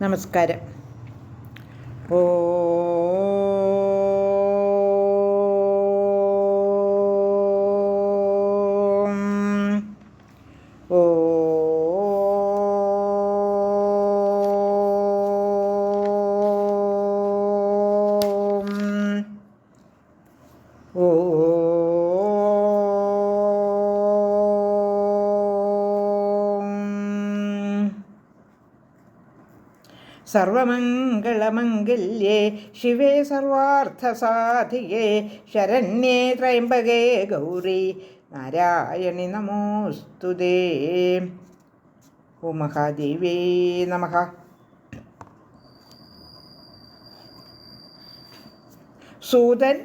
നമസ്കാരം. ഓ സർവമംഗളമംഗല്യേ ശിവേ സർവാർത്ഥസാധികേ ശരണ്യേ ത്രയംബകേ ഗൗരി നാരായണി നമോസ്തുതേ ഓ മഹാദേവേ നമ. സൂതൻ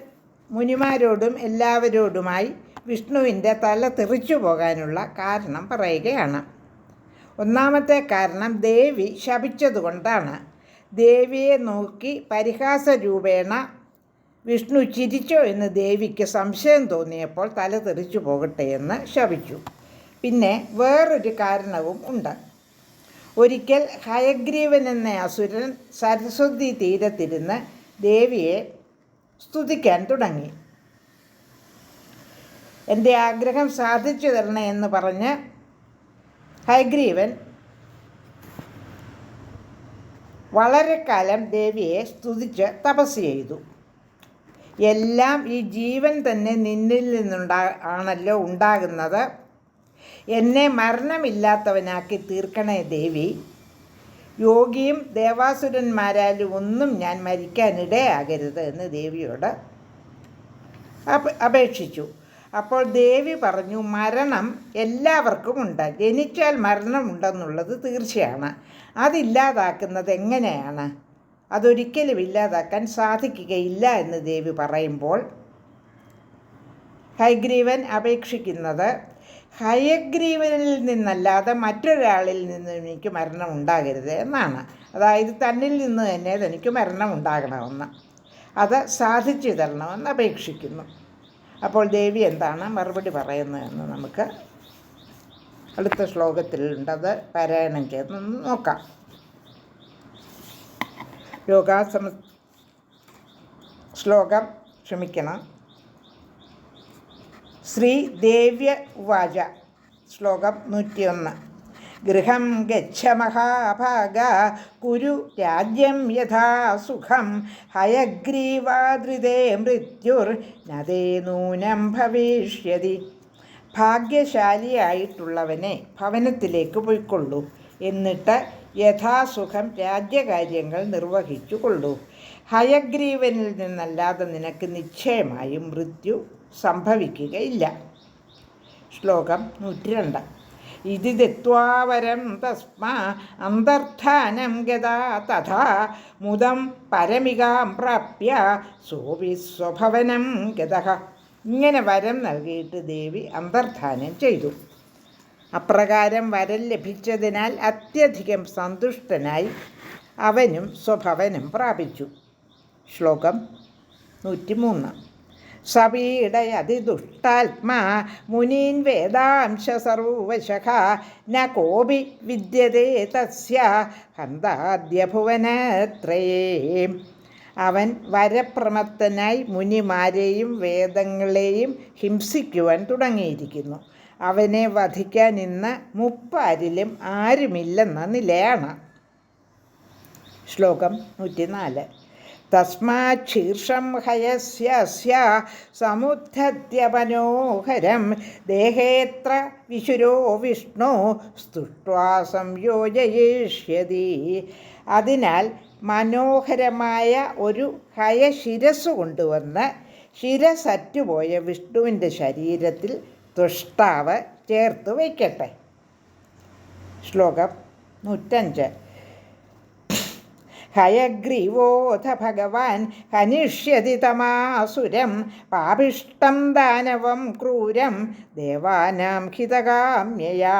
മുനിമാരോടും എല്ലാവരോടുമായി വിഷ്ണുവിന്റെ തല തെറിച്ചു പോകാനുള്ള കാരണം പറയുകയാണ്. ഒന്നാമത്തെ കാരണം ദേവി ശപിച്ചതുകൊണ്ടാണ്. ദേവിയെ നോക്കി പരിഹാസ രൂപേണ വിഷ്ണു ചിരിച്ചോ എന്ന് ദേവിക്ക് സംശയം തോന്നിയപ്പോൾ തല തെറിച്ചു പോകട്ടെ എന്ന് ശപിച്ചു. പിന്നെ വേറൊരു കാരണവും ഉണ്ട്. ഒരിക്കൽ ഹയഗ്രീവൻ എന്ന അസുരൻ സരസ്വതി തീരത്തിരുന്ന് ദേവിയെ സ്തുതിക്കാൻ തുടങ്ങി. എന്റെ ആഗ്രഹം സാധിച്ചു തരണേ എന്ന് പറഞ്ഞ് ഹൈഗ്രീവൻ വളരെ കാലം ദേവിയെ സ്തുതിച്ച് തപസ് ചെയ്തു. എല്ലാം ഈ ജീവൻ തന്നെ നിന്നിൽ നിന്നുണ്ടാ ആണല്ലോ ഉണ്ടാകുന്നത്. എന്നെ മരണമില്ലാത്തവനാക്കി തീർക്കണേ ദേവി. യോഗിയും ദേവാസുരന്മാരാലും ഒന്നും ഞാൻ മരിക്കാനിടയാകരുത് എന്ന് ദേവിയോട് അപേക്ഷിച്ചു. അപ്പോൾ ദേവി പറഞ്ഞു മരണം എല്ലാവർക്കും ഉണ്ട്. ജനിച്ചാൽ മരണമുണ്ടെന്നുള്ളത് തീർച്ചയാണ്. അതില്ലാതാക്കുന്നത് എങ്ങനെയാണ്? അതൊരിക്കലും ഇല്ലാതാക്കാൻ സാധിക്കുകയില്ല എന്ന് ദേവി പറയുമ്പോൾ ഹൈഗ്രീവൻ അപേക്ഷിക്കുന്നത് ഹയഗ്രീവനിൽ നിന്നല്ലാതെ മറ്റൊരാളിൽ നിന്ന് എനിക്ക് മരണം ഉണ്ടാകരുത് എന്നാണ്. അതായത് തന്നിൽ നിന്ന് തന്നെ തനിക്ക് മരണം ഉണ്ടാകണമെന്ന്. അത് സാധിച്ചു തരണമെന്ന് അപേക്ഷിക്കുന്നു. അപ്പോൾ ദേവി എന്താണ് മറുപടി പറയുന്നതെന്ന് നമുക്ക് അടുത്ത ശ്ലോകത്തിലുണ്ട് അത് പാരായണം ചെയ്ത് നോക്കാം. യോഗാസമ ശ്ലോകം ക്ഷമിക്കണം. ശ്രീ ദേവ്യ ഉവാച ശ്ലോകം നൂറ്റിയൊന്ന്. ഗൃഹം ഗച്ഛ മഹാഭാഗ കുരു രാജ്യം യഥാ സുഖം ഹയഗ്രീവാദൃതേ മൃത്യുർ നദേ നൂനം ഭവിഷ്യതി. ഭാഗ്യശാലിയായിട്ടുള്ളവനെ ഭവനത്തിലേക്ക് പോയിക്കൊള്ളൂ. എന്നിട്ട് യഥാസുഖം രാജ്യകാര്യങ്ങൾ നിർവഹിച്ചു കൊള്ളൂ ഹയഗ്രീവനിൽ നിന്നല്ലാതെ നിനക്ക് നിശ്ചയമായും മൃത്യു സംഭവിക്കുകയില്ല. ശ്ലോകം നൂറ്റിരണ്ട്. ഇതി ദത്വാവരം തസ്മ അന്തർത്ഥാനം ഗതാ തഥാ മുദം പരമികാം പ്രാപ്യ സോപി സ്വഭവനം ഗതഃ ഇങ്ങനെ വരം നൽകിയിട്ട് ദേവി അന്തർധാനം ചെയ്തു. അപ്രകാരം വരം ലഭിച്ചതിനാൽ അത്യധികം സന്തുഷ്ടനായി അവനും സ്വഭവനം പ്രാപിച്ചു. ശ്ലോകം നൂറ്റിമൂന്ന്. സപീഡയതിദുഷ്ടാത്മാ മുനീൻ വേദാംശ സർവശഖ. ന കോപി വിദ്യതേ തസ്യ ഹന്താദ്യഭുവനത്രയേ അവൻ വരപ്രമത്തനായി മുനിമാരെയും വേദങ്ങളെയും ഹിംസിക്കുവാൻ തുടങ്ങിയിരിക്കുന്നു. അവനെ വധിക്കാൻ ഇന്ന് മുപ്പാരിലും ആരുമില്ലെന്ന നിലയാണ്. ശ്ലോകം നൂറ്റിനാല്. തസ്മാത് ശീർഷം ഹയസ്യ സമുദ്ധത്യ മനോഹരം ദേഹേത്ര വിശുരോ വിഷ്ണു സ്തുഷ്ട്വാ സംയോജയിഷ്യതി. അതിനാൽ മനോഹരമായ ഒരു ഹയശിരസ് കൊണ്ടുവന്ന് ശിരസറ്റുപോയ വിഷ്ണുവിന്റെ ശരീരത്തിൽ തുഷ്ടാവ് ചേർത്ത് വയ്ക്കട്ടെ. ശ്ലോകം നൂറ്റഞ്ച്. ഹയഗ്രീവോധ ഭഗവാൻ ഹനിഷ്യതി തമാസുരം പാപിഷ്ടം ദാനവം ക്രൂരം ദേവാനാം ഹിതകാമ്യയാ.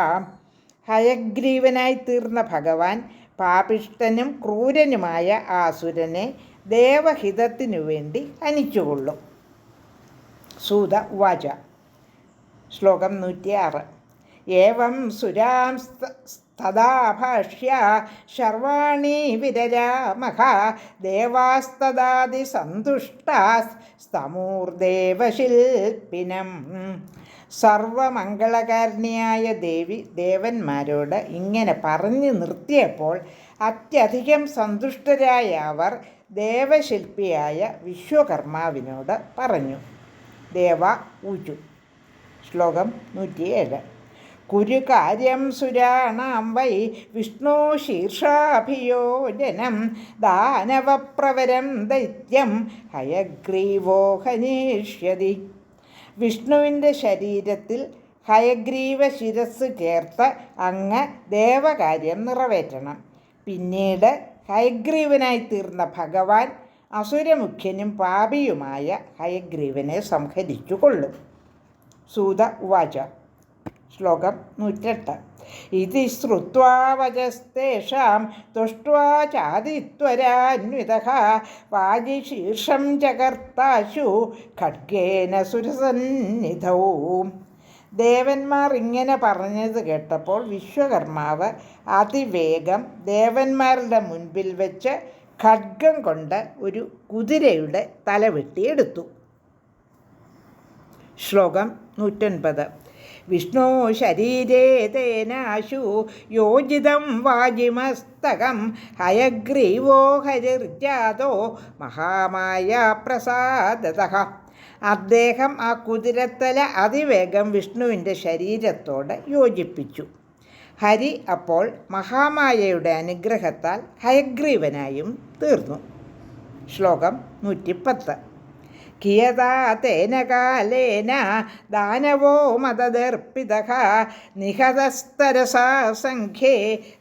ഹയഗ്രീവനായി തീർന്ന ഭഗവാൻ പാപിഷ്ടനും ക്രൂരനുമായ ആസുരനെ ദേവഹിതത്തിനു വേണ്ടി ഹനിച്ചുകൊള്ളും സൂത വാച ശ്ലോകം നൂറ്റിയാറ്. ഏവം സുരാം തഥാ ഭാഷ്യ ശർവാണി വിരരാമഹ ദേവാസ്തദാതിസന്തുഷ്ടാസ്തമൂർദേവശില്പിനം സർവമംഗളകാരിണിയായ ദേവി ദേവന്മാരോട് ഇങ്ങനെ പറഞ്ഞു നിർത്തിയപ്പോൾ അത്യധികം സന്തുഷ്ടരായ അവർ ദേവശില്പിയായ വിശ്വകർമാവിനോട് പറഞ്ഞു. ദേവ ഊചു ശ്ലോകം നൂറ്റിയേഴ്. കുരു കാര്യം സുരാണാം വൈ വിഷ്ണു ശീർഷാഭിയോജനം ദാനവപ്രവരം ദൈത്യം ഹയഗ്രീവോ ഹനീഷ്യതി വിഷ്ണുവിന്റെ ശരീരത്തിൽ ഹയഗ്രീവ ശിരസ് ചേർത്ത് അങ്ങ് ദേവകാര്യം നിറവേറ്റണം. പിന്നീട് ഹയഗ്രീവനായി തീർന്ന ഭഗവാൻ അസുരമുഖ്യനും പാപിയുമായ ഹയഗ്രീവനെ സംഹരിച്ചു കൊള്ളും. സൂത ഉവാച. ശ്ലോകം നൂറ്റെട്ട് ഇതി ശ്രുവാ വചസ്തേഷാം തുഷ്ട്വാ ചാതിത്വരാന്വിത വാജിശീർഷം ചകർത്താശു ഖഡ്ഗേന സുരസന്നിധൗ. ദേവന്മാർ ഇങ്ങനെ പറഞ്ഞത് കേട്ടപ്പോൾ വിശ്വകർമാവ് അതിവേഗം ദേവന്മാരുടെ മുൻപിൽ വെച്ച് ഖഡ്ഗം കൊണ്ട് ഒരു കുതിരയുടെ തല വെട്ടിയെടുത്തു. ശ്ലോകം നൂറ്റൻപത്. വിഷ്ണു ശരീരേ തേനാശു യോജിതം വാജിമസ്തകം ഹയഗ്രീവോ ഹരിർജാതോ മഹാമായ പ്രസാദത. അദ്ദേഹം ആ കുതിരത്തല അതിവേഗം വിഷ്ണുവിന്റെ ശരീരത്തോട് യോജിപ്പിച്ചു. ഹരി അപ്പോൾ മഹാമായയുടെ അനുഗ്രഹത്താൽ ഹയഗ്രീവനായും തീർന്നു. ശ്ലോകം നൂറ്റിപ്പത്ത്. കിയതാ തേന കാലേന ദാനവോ മതദർപ്പിത സംഖ്യേ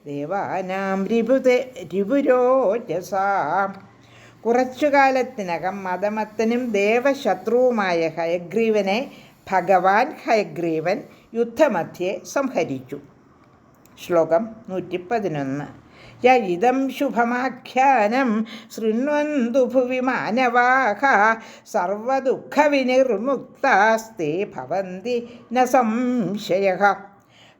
ദേവാനാം രിപുത രിപുരോജസാ. കുറച്ചു കാലത്തിനകം മതമത്തനും ദേവശത്രുവുമായ ഹയഗ്രീവനെ ഭഗവാൻ ഹയഗ്രീവൻ യുദ്ധമധ്യേ സംഹരിച്ചു. ശ്ലോകം നൂറ്റി പതിനൊന്ന് യ ഇതം ശുഭമാഖ്യാനം ശൃണ്വന്തു ഭുവി മാനവാഹ സർവദുഃഖവിനിർമുക്താസ്തേ ഭവന്തി ന സംശയ.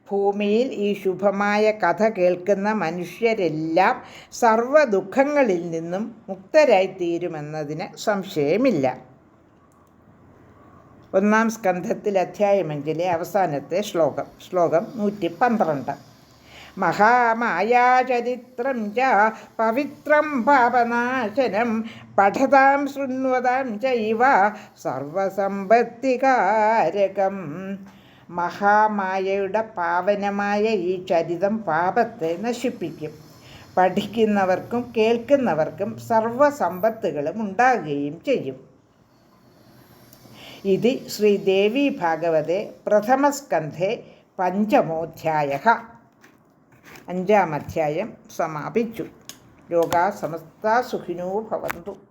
ഭൂമിയിൽ ഈ ശുഭമായ കഥ കേൾക്കുന്ന മനുഷ്യരെല്ലാം സർവദുഃഖങ്ങളിൽ നിന്നും മുക്തരായിത്തീരുമെന്നതിന് സംശയമില്ല. ഒന്നാം സ്കന്ധത്തിൽ അധ്യായമഞ്ചിലെ അവസാനത്തെ ശ്ലോകം ശ്ലോകം നൂറ്റി പന്ത്രണ്ട് മഹാമായാചരിത്രം ച പവിത്രം പാപനാശനം പഠതാം ശൃണ്വതാം ചൈവ സർവസമ്പത്തികാരകം. മഹാമായയുടെ പാവനമായ ഈ ചരിതം പാപത്തെ നശിപ്പിക്കും. പഠിക്കുന്നവർക്കും കേൾക്കുന്നവർക്കും സർവസമ്പത്തുകളും ഉണ്ടാകുകയും ചെയ്യും. ഇത് ശ്രീദേവി ഭാഗവതെ പ്രഥമസ്കന്ധേ പഞ്ചമോധ്യായ അഞ്ചാം അധ്യായം സമാപിച്ചു. ലോകാ സമസ്ത സുഖിനോ ഭവന്തു.